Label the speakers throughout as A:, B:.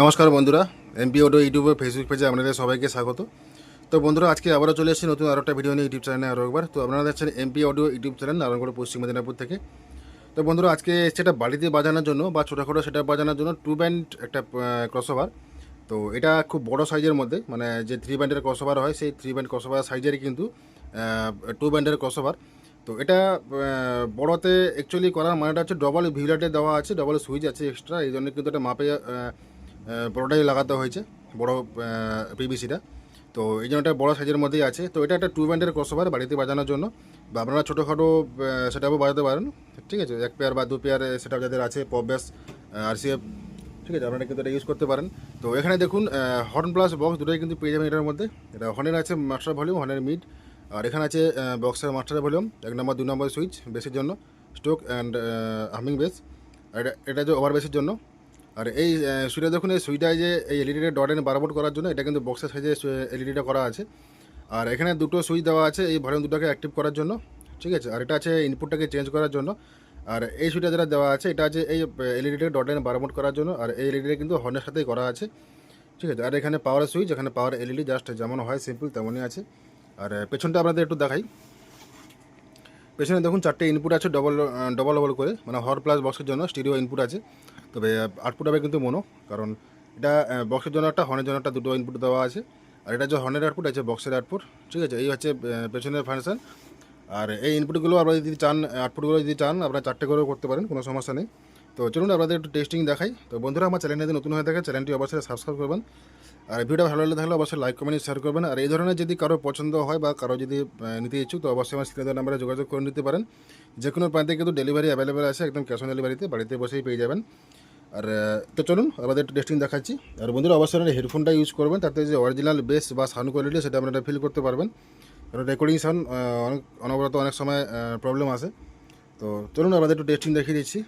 A: নমস্কার বন্ধুরা MP audio ইউটিউবে ফেসবুক পেজে আপনাদের সবাইকে স্বাগত। তো বন্ধুরা, আজকে আবারও চলে এসেছি নতুন আরও একটা ভিডিও নিয়ে ইউটিউব চ্যানেলে আরও একবার। তো আপনারা দেখছেন MP audio YouTube channel Narayangarh, পশ্চিম মেদিনীপুর থেকে। তো বন্ধুরা, আজকে সেটা বাড়িতে বাজানোর জন্য বা ছোটোখাটো সেটা বাজানোর জন্য টু ব্যান্ড একটা ক্রসওভার তো এটা খুব বড় সাইজের মধ্যে মানে যে থ্রি ব্যান্ডের ক্রসওভার হয়, সেই থ্রি ব্যান্ড ক্রসওভার সাইজেরই কিন্তু টু ব্যান্ডের ক্রসওভার তো এটা বড়তে অ্যাকচুয়ালি করার মানেটা হচ্ছে ডবল ভিউলাটে দেওয়া আছে ডবল সুইচ আছে এক্সট্রা এই জন্য কিন্তু এটা মাপে বড়টাই লাগাতে হয়েছে, বড় পিবিসিটা তো এই জন্য একটা বড় সাইজের মধ্যেই আছে। তো এটা একটা টু ব্যান্ডের ক্রসওভার বাড়িতে বাজানোর জন্য। বা আপনারা ছোটোখাটো সেটাও বাজাতে পারেন। ঠিক আছে? এক পেয়ার বা দু পেয়ার সেটা যাদের আছে পপ ব্যাস আরসিএফ ঠিক আছে? আপনারা কিন্তু এটা ইউজ করতে পারেন। তো এখানে দেখুন হর্ন প্লাস বক্স দুটোই কিন্তু পেয়ে যাবেন এটার মধ্যে। এটা হর্নের আছে মাস্টার ভলিউম হর্নের মিড আর এখানে আছে বক্সের মাস্টার ভলিউম এক নম্বর দু নম্বর সুইচ বেসের জন্য স্টোক অ্যান্ড হামিং বেস আর এটা এটা যে ওভার বেসের জন্য আর এই সুইটা দেখুন, এই সুইটায় যে, এই এলইডিটা ডট এন বারবোট করার জন্য, এটা কিন্তু বক্সের সাইজে এলইডিটা করা আছে। আর এখানে দুটো সুইচ দেওয়া আছে, এই ভলিউম দুটোকে অ্যাক্টিভ করার জন্য, ঠিক আছে? আর এটা আছে ইনপুটটাকে চেঞ্জ করার জন্য। আর এই সুইটা যেটা দেওয়া আছে, এটা আছে এই এলইডিটাকে ডট লাইন বারমোট করার জন্য, আর এই এলইডিটা কিন্তু হর্নের সাথেই করা আছে, ঠিক আছে? আর এখানে পাওয়ার সুইচ এখানে পাওয়ার এলইডি জাস্ট যেমন হয় সিম্পল তেমনই আছে। আর পেছনটা আপনাদের একটু দেখাই। পেছনে দেখুন চারটে ইনপুট আছে ডবল ডবল ডবল করে। মানে হর প্লাস বক্সের জন্য স্টিরিও ইনপুট আছে। তবে আউটপুট হবে কিন্তু মনো কারণ এটা বক্সের জন্য একটা হর্নের জন্য একটা, দুটো ইনপুট দেওয়া আছে। আর এটা যে হর্নের আউটপুট আছে বক্সের আউটপুট ঠিক আছে? এই হচ্ছে পেছনের ফাংশন আর এই ইনপুটগুলো আপনারা যদি চান আউটপুটগুলো যদি চান, আপনারা চারটে করেও করতে পারেন, কোনো সমস্যা নেই। তো চলুন, আপনাদের একটু টেস্টিং দেখাই। তো বন্ধুরা, আমার চ্যানেলে যদি নতুন হয়ে থাকে চ্যানেলটি অবশ্যই সাবস্ক্রাইব করবেন। আর ভিডিও ভালো লাগলে থাকলে অবশ্যই লাইক কমেন্ট শেয়ার করবেন। আর এই ধরনের যদি কারও পছন্দ হয় বা কারও যদি নিতে ইচ্ছুক, তো অবশ্যই আমার স্ক্রিনের নাম্বারে যোগাযোগ করে নিতে পারেন। যে কোনো প্রান্তে কিন্তু ডেলিভারি অ্যাভেলেবেল আছে, একদম ক্যাশ অন ডেলিভারিতে বাড়িতে বসেই পেয়ে যাবেন। আর তো চলুন, আমাদের একটু টেস্টিং দেখাচ্ছি। আর বন্ধুরা, অবশ্যই আপনারা হেডফোনটা ইউজ করবেন, তাতে যে অরিজিনাল বেস বা সাউন্ড কোয়ালিটি সেটা আপনারা ফিল করতে পারবেন। কারণ রেকর্ডিং সাউন্ড অনেক অনবরত অনেক সময় প্রবলেম আসে। তো চলুন, আমাদের একটু টেস্টিং দেখিয়ে দিচ্ছি।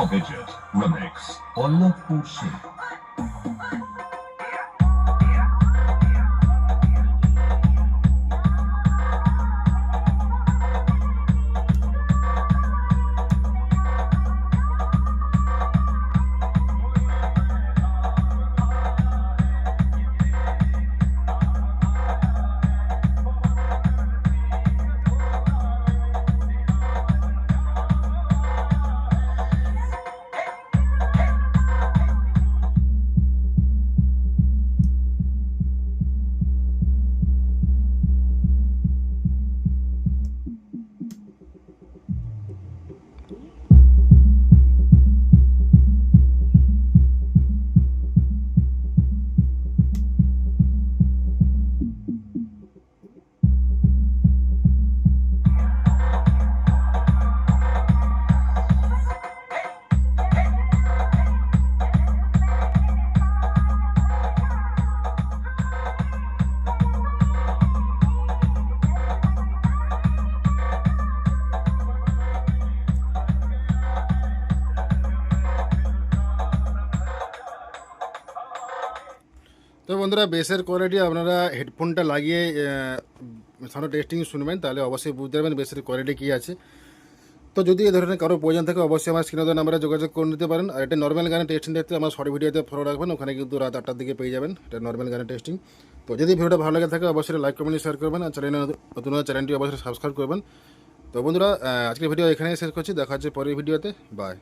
B: Ovidget Remix. On Love
A: তো বন্ধুরা বেসের কোয়ালিটি আপনারা হেডফোনটা লাগিয়ে সাউন্ড টেস্টিং শুনবেন, তাহলে অবশ্যই বুঝতে পারবেন বেসের কোয়ালিটি কী আছে। তো যদি এ ধরনের কারও প্রয়োজন থাকে, অবশ্যই আমার স্ক্রিনে নাম্বারে যোগাযোগ করে নিতে পারেন। আর এটা নর্মাল গানের টেস্টিং দেখতে আমার শর্ট ভিডিওতে ফলো রাখবেন, ওখানে কিন্তু রাত আটটার দিকে পেয়ে যাবেন এটা নর্মাল গানের টেস্টিং তো যদি ভিডিওটা ভালো লাগে থাকে, অবশ্যই লাইক কমেন্ট শেয়ার করবেন, আর চ্যানেলে নতুন চ্যানেলটি অবশ্যই সাবস্ক্রাইব করবেন। তো বন্ধুরা আজকের ভিডিও এখানেই শেষ করছি, দেখা হচ্ছে পরের ভিডিওতে বাই